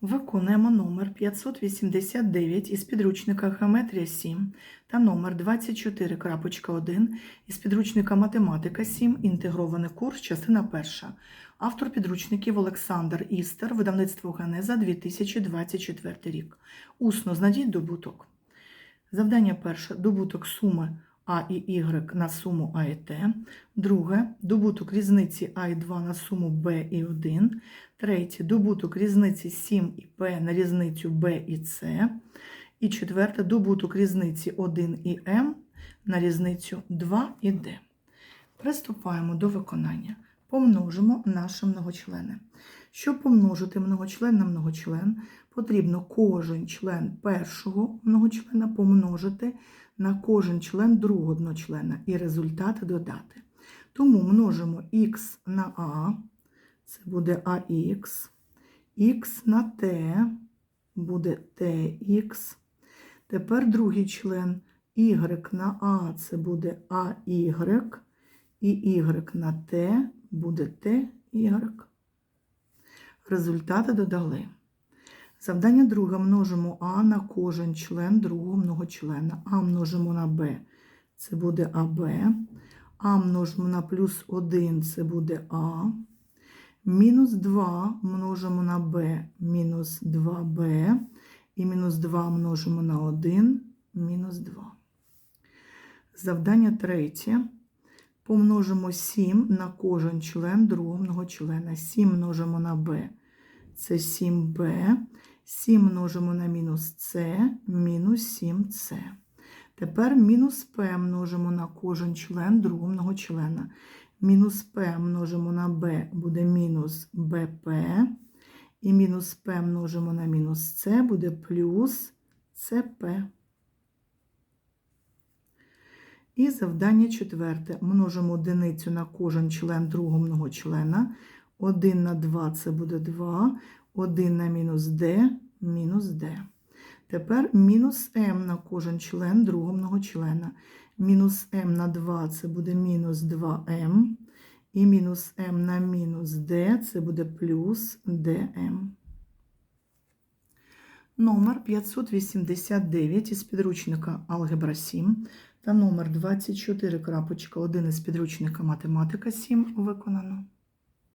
Виконуємо номер 589 із підручника Геометрія 7 та номер 24.1 із підручника Математика 7. Інтегрований курс, частина 1. Автор підручників Олександр Істер, видавництво Генеза 2024 рік. Усно знайдіть добуток. Завдання перше. Добуток суми А і Y на суму А і Т. Друге. Добуток різниці А і 2 на суму Б і 1. Третє добуток різниці 7 і П на різницю Б і С. І четверте добуток різниці 1 і М на різницю 2 і Д. Приступаємо до виконання. Помножимо наші многочлени. Щоб помножити многочлен на многочлен, потрібно кожен член першого многочлена помножити на кожен член другого одночлена і результат додати. Тому множимо х на А, це буде АХ, х на Т буде ТХ. Тепер другий член y на А це буде AY, і y на Т буде TY. Результати додали. Завдання друге множимо А на кожен член другого многочлена. А множимо на Б, це буде АБ. А множимо на плюс 1, це буде А. Мінус 2 множимо на b, мінус 2b, і мінус 2 множимо на 1, мінус 2. Завдання третє. Помножимо 7 на кожен член другого многочлена. 7 множимо на b, це 7b. 7 множимо на мінус c, мінус 7c. Тепер мінус p множимо на кожен член другого многочлена. Мінус p множимо на b буде мінус bp. І мінус p множимо на мінус c буде плюс cp. І завдання четверте. Множимо одиницю на кожен член другого многочлена. 1 на 2 це буде 2. 1 на мінус d, мінус d. Тепер мінус m на кожен член другого многочлена. Мінус m на 2 це буде мінус 2m. І мінус m на мінус d це буде плюс dm. Номер 589 із підручника Алгебра 7 та номер 24.1 із підручника Математика 7 виконано.